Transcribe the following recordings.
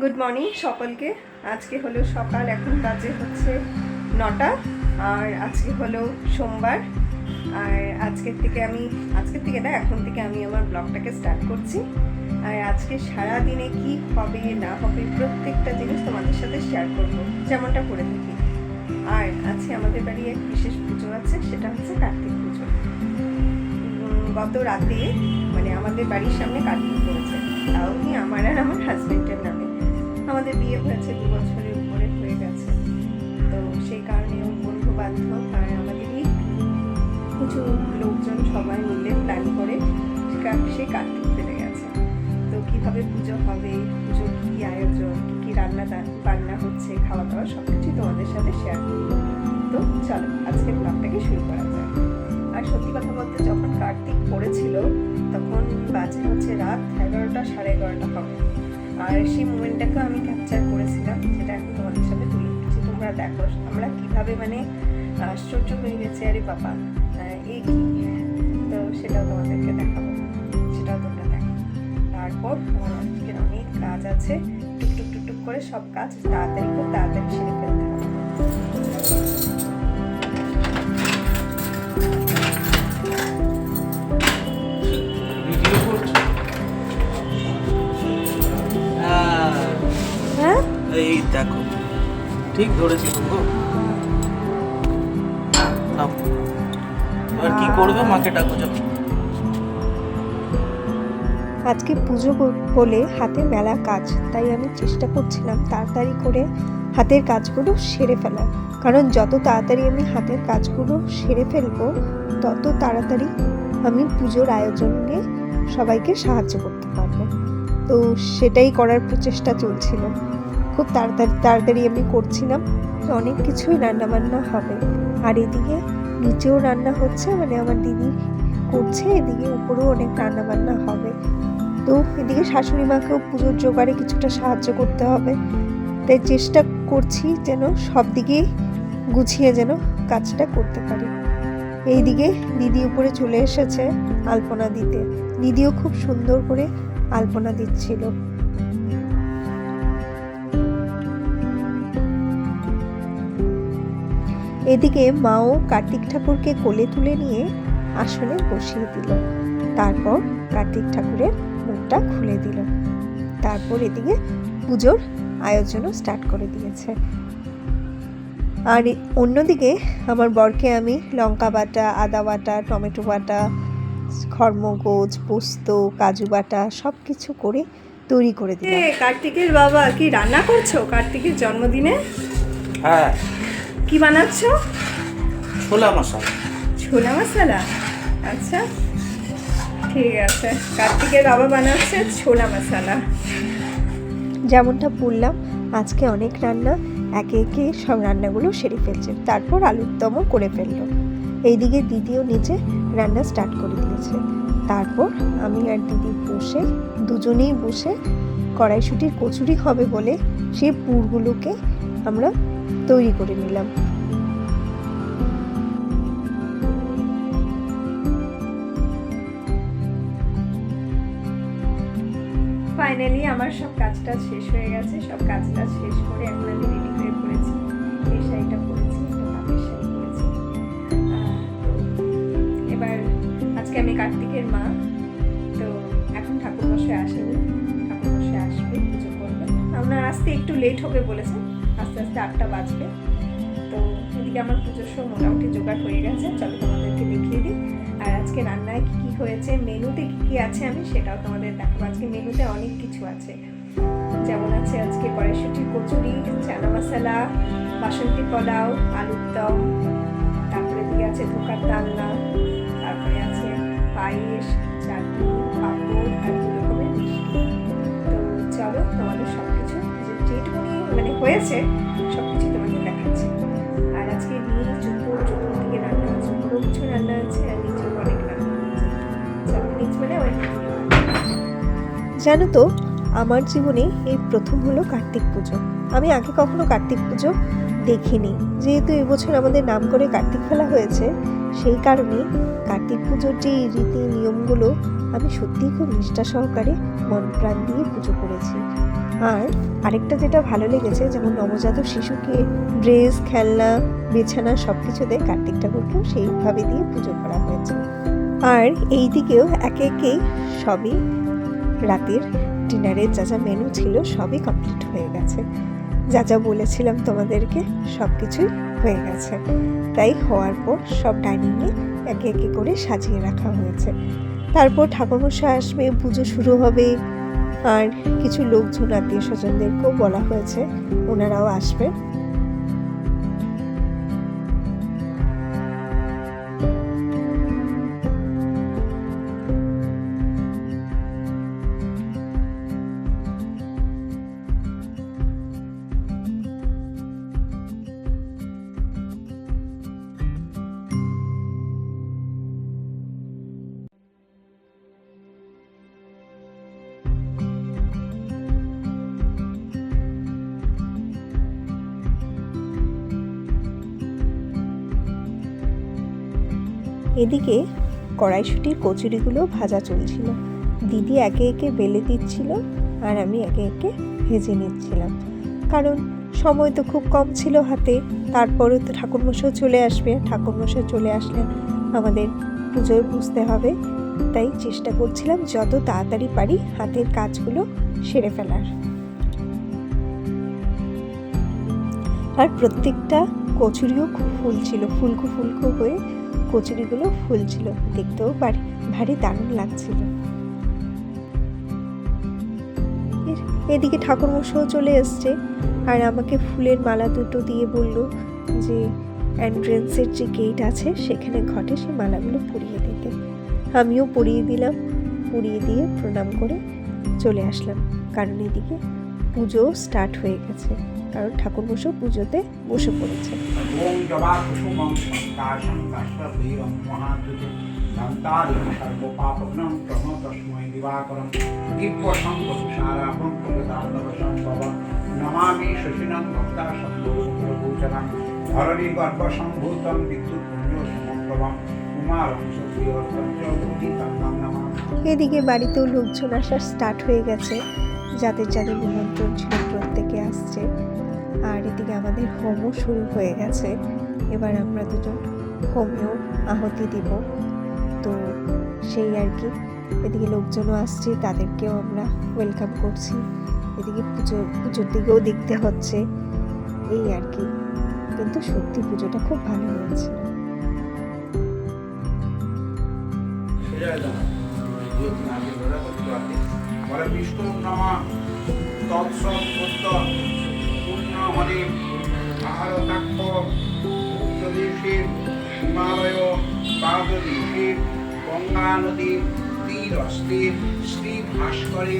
Good morning সকলকে। আজকে হলো সকাল, এখন বাজে হচ্ছে নটা। আর আজকে হলো সোমবার। আর আজকের থেকে আমি, আজকের থেকে না, এখন থেকে আমি আমার ব্লগটাকে স্টার্ট করছি। আর আজকে সারা দিনে কি হবে, না হবে, প্রত্যেকটা জিনিস তোমাদের সাথে শেয়ার করব। যেমনটা করে থাকি। আর আজকে আমাদের বাড়ি এক বিশেষ পুজো আছে, সেটা হচ্ছে কার্তিক পুজো। গত রাতে মানে আমাদের বাড়ির সামনে কার্তিক পড়েছে। তাও কি আমার আর আমার হাজব্যান্ডের নামে? আমাদের বিয়ে হয়েছে দু বছরের উপরে হয়ে গেছে। তো সেই কারণে বন্ধু বান্ধব আর আমাদেরই কিছু লোকজন সবাই মিলে প্ল্যান করে সে কার্তিক ফেলে গেছে। তো কীভাবে পুজো হবে, পুজোর কী আয়োজন, কী কী রান্না বান্না হচ্ছে খাওয়া দাওয়া সব কিছুই তোমাদের সাথে শেয়ার করব। তো চলো, আজকে ব্লগটাকে শুরু করা যায় আর সত্যি কথা বলতে যখন কার্তিক পড়েছিল, তখন বাজে হচ্ছে রাত এগারোটা সাড়ে এগারোটা হবে। আর সেই মোমেন্টটাকে আমি ক্যাপচার করেছিলাম, যেটা এখন তোমাদের সাথে তুলে দিচ্ছি তোমরা দেখো আমরা কীভাবে মানে আশ্চর্য হয়ে গেছে। আরে বাবা এই কি? তো সেটাও তোমাদেরকে দেখাবো, সেটাও তোমরা দেখো। তারপর আমার অনেক কাজ আছে, টুকটুক টুকটুক করে সব কাজ তাড়াতাড়ি খুব তাড়াতাড়ি সেরে ফেলতে ঠিক ধরেছি গো। এবার কি করবে, মাকে ডাকো, যাও। আজকে পুজো বলে হাতে মেলা কাজ, তাই আমি চেষ্টা করছিলাম তাড়াতাড়ি করে হাতের কাজগুলো সেরে ফেলার। কারণ যত তাড়াতাড়ি আমি হাতের কাজগুলো সেরে ফেলব, তত তাড়াতাড়ি আমি পুজোর আয়োজনে সবাইকে সাহায্য করতে পারব। তো সেটাই করার প্রচেষ্টা চলছিল। খুব তাড়াতাড়ি তাড়াতাড়ি আমি করছিলাম। অনেক কিছুই রান্নাবান্না হবে। আর এদিকে নিচেও রান্না হচ্ছে মানে আমার দিদি করছে, এদিকে উপরেও অনেক রান্নাবান্না হবে। তো এদিকে শাশুড়ি মাকেও পুজোর জোগাড়ে কিছুটা সাহায্য করতে হবে। তাই চেষ্টা করছি যেন সব দিকে গুছিয়ে যেন কাজটা করতে পারি। এইদিকে দিদি উপরে চলে এসেছে আলপনা দিতে। দিদিও খুব সুন্দর করে আলপনা দিচ্ছিল। এদিকে মাও কার্তিক ঠাকুরকে কোলে তুলে নিয়ে আসনে বসিয়ে দিল। তারপর কার্তিক ঠাকুরের মুখটা খুলে দিল। তারপর এদিকে পুজোর আয়োজনও স্টার্ট করে দিয়েছে। আর অন্যদিকে আমার বরকে আমি লঙ্কা বাটা আদা বাটা টমেটো বাটা খর্মগোজ পোস্ত কাজু বাটা সব কিছু করে তৈরি করে দিলাম। কার্তিকের বাবা কি রান্না করছ? কার্তিকের জন্মদিনে? হ্যাঁ। কি বানাচ্ছো? ছোলা মশলা। ছোলা মশলা? আচ্ছা ঠিক আছে। কার্তিকের বাবা বানাচ্ছে ছোলা মশলা। যেমনটা বললাম আজকে অনেক রান্না একে একে সব রান্নাগুলো সেরে ফেলছে। তারপর আলুর দমও করে ফেলল। এইদিকে দিদিও নিচে রান্না স্টার্ট করে দিয়েছে। তারপর আমি আর দিদি বসে দুজনেই বসে কড়াইশুটির কচুরি হবে বলে সেই পুরগুলোকে আমরা তৈরি করে নিলাম। ফাইনালি আমার সব কাজটা শেষ হয়ে গেছে। সব কাজটা শেষ করে এখন আমি রেডি হয়ে পড়েছি। এই শাড়িটা পরেছি এবার আজকে আমি কার্তিকের মা। তো এখন ঠাকুর মশাই আসেনি। ঠাকুর মশাই আসবে, পুজো করবে। আপনার আসতে একটু লেট হবে বলেছে। আস্তে আস্তে আটটা বাজবে। তো এদিকে আমার পুজোর সব মোটামুটি জোগাড় হয়ে গেছে। চলো তোমাদেরকে দেখিয়ে দিই। আর আজকে রান্নায় কী কী হয়েছে, মেনুতে কী কী আছে আমি সেটাও তোমাদের দেখাবো। আজকে মেনুতে অনেক কিছু আছে। যেমন আছে আজকে কড়াইশুটির কচুরি, চানা মশলা, বাসন্তী পোলাও, আলুর দম, তারপরে দিকে আছে ধোকার ডালনা তারপরে আছে পায়েস, চাটনি, পাঁপড়, আর দু রকমের মিষ্টি। তো চলো তোমাদের সব কিছু যেটুকুনি মানে হয়েছে সব আছে কিছু রান্না আছে আর নিচেও অনেক নিচ মানে জানো তো, আমার জীবনে এই প্রথম হলো কার্তিক পুজো। আমি আগে কখনো কার্তিক পুজো দেখিনি। যেহেতু এবছর আমাদের নাম করে কার্তিক ফেলা হয়েছে, সেই কারণে কার্তিক পুজোর যে রীতি নিয়মগুলো, আমি সত্যিই খুব নিষ্ঠা সহকারে মন প্রাণ দিয়ে পুজো করেছি। আর আরেকটা যেটা ভালো লেগেছে, যেমন নবজাতক শিশুকে ড্রেস, খেলনা, বিছানা সব কিছুতে কার্তিক ঠাকুরকেও সেইভাবে দিয়ে পুজো করা হয়েছে। আর এই দিকেও একে একেই সবই রাতের ডিনারের যা যা মেনু ছিল, সবই কমপ্লিট হয়ে গেছে। যা যা বলেছিলাম তোমাদেরকে সব কিছুই হয়ে গেছে। তাই হওয়ার পর সব ডাইনিংয়ে একে একে করে সাজিয়ে রাখা হয়েছে। তারপর ঠাকুরমশাই আসবে, পুজো শুরু হবে। আর কিছু লোকজন আত্মীয় স্বজনদেরকেও বলা হয়েছে, ওনারাও আসবে এদিকে কড়াইশুটির কচুরিগুলো ভাজা চলছিল। দিদি একে একে বেলে দিচ্ছিল আর আমি একে একে ভেজে নিচ্ছিলাম। কারণ সময় তো খুব কম ছিল হাতে তারপরে তো ঠাকুরমশাই চলে আসবে। ঠাকুরমশাই চলে আসলে আমাদের পুজোয় বুঝতে হবে। তাই চেষ্টা করছিলাম যত তাড়াতাড়ি পারি হাতের কাজগুলো সেরে ফেলার। আর প্রত্যেকটা কচুরিও খুব ফুল ছিল, ফুলকো ফুলকো হয়ে কচুরিগুলো ফুলছিল। দেখতেও ভারী ভারী দারুণ লাগছিল। এদিকে ঠাকুরমশাও চলে এসছে আর আমাকে ফুলের মালা দুটো দিয়ে বলল যে এন্ট্রেন্সের যে গেট আছে, সেখানে ঘটে সেই মালাগুলো পরিয়ে দিতে। আমিও পরিয়ে দিলাম, পরিয়ে দিয়ে প্রণাম করে চলে আসলাম। কারণ এদিকে পুজো স্টার্ট হয়ে গেছে। কারণ ঠাকুর বসেও পুজোতে বসে পড়েছে। এদিকে বাড়িতেও লোকজন আসা স্টার্ট হয়ে গেছে। যাদের যাদের নিমন্ত্রণ ছিল প্রত্যেকে আসছে। আর এদিকে আমাদের হোমও শুরু হয়ে গেছে। এবার আমরা দুজন হোমেও আহতি দিব। তো সেই আর কি, এদিকে লোকজনও আসছে, তাদেরকেও আমরা ওয়েলকাম করছি। এদিকে পুজো, পুজোর দিকেও দেখতে হচ্ছে। এই আর কি। কিন্তু সত্যি পুজোটা খুব ভালো হয়েছে। বলে বিষ্ণু নমা তৎসৎ পূর্ণমণি ভারতাক্ষ উত্তরদেশে হিমালয় পাদদেশে গঙ্গা নদী, তীরস্তে শ্রী ভাস্করে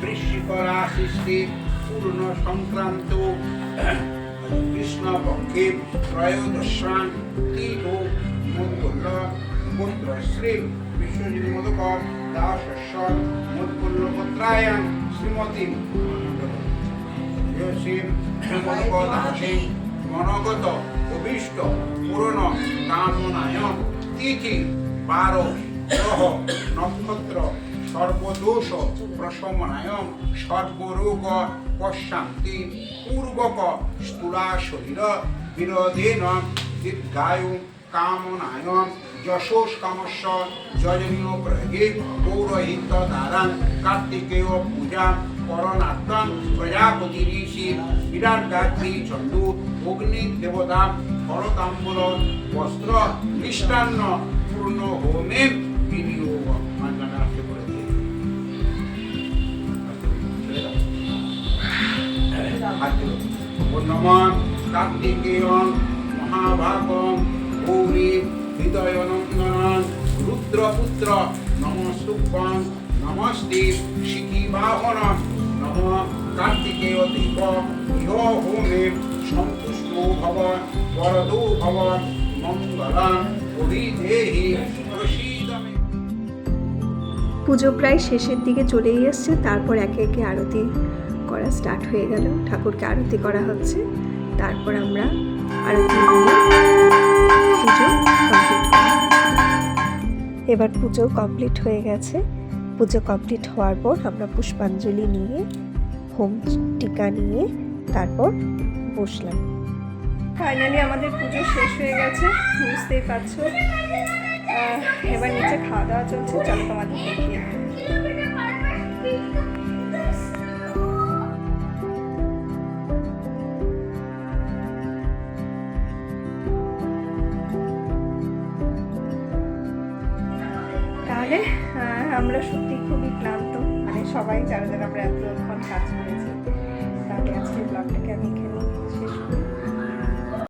বৃশ্চিক রাশিস্তে পূর্ণ সংক্রান্ত কৃষ্ণপক্ষে ত্রয়োদশান তীর্থ মঙ্গল পুত্র শ্রী বিশ্বজিৎ মধুকর দাসস্য মুৎকুল্লপত্রায়াং শ্রীমতী যোশীম মধুকদাসী মনগত, অভীষ্ট পূরণ কামনায় তিথি, বারো, গ্রহ, নক্ষত্র, সর্বদোষ প্রশমনায় সর্বরোগ পশ্যান্তি পূর্বক স্থূলা শরীর বিরোধেন দীর্ঘায়ু কামনায় যশোষ কামস্য যজনীয় প্রয়োগে পৌরোহিত দ্বারা কার্তিকেয় পূজা করণার্থম প্রজাপতি ঋষি বিরাট গায়ত্রী চন্ডু অগ্নি দেবতা ফলতাম্বুল বস্ত্র, মিষ্টান্ন পূর্ণ হোমে বিনিয়োগ আসতে করেছে। নমান কার্তিকেয়ং মহাভাগং গৌরী হৃদয়নন্দনং রুদ্রপুত্র নমস্তুভ্যং নমস্তে শিখিবাহনম নম কার্তিকেয় সন্তুষ্ট ভব বরদো ভব পুজো প্রায় শেষের দিকে চলেই এসছে, তারপর একে একে আরতি করা স্টার্ট হয়ে গেল। ঠাকুরকে আরতি করা হচ্ছে, তারপর আমরা আরতি পুজো কমপ্লিট এবার পুজো কমপ্লিট হয়ে গেছে। পুজো কমপ্লিট হওয়ার পর আমরা পুষ্পাঞ্জলি নিয়ে ভোগ টিকা নিয়ে তারপর বসলাম। ফাইনালি আমাদের পুজো শেষ হয়ে গেছে, বুঝতেই পারছ। এবার নিচে খাওয়া দাওয়া চলছে, চলো তোমাদের দেখিয়ে আমরা সত্যি খুবই ক্লান্ত। সবাই যারা যারা আমরা এতক্ষণ কাজ করেছি। তাহলে আজকে ব্লগটাকে আমি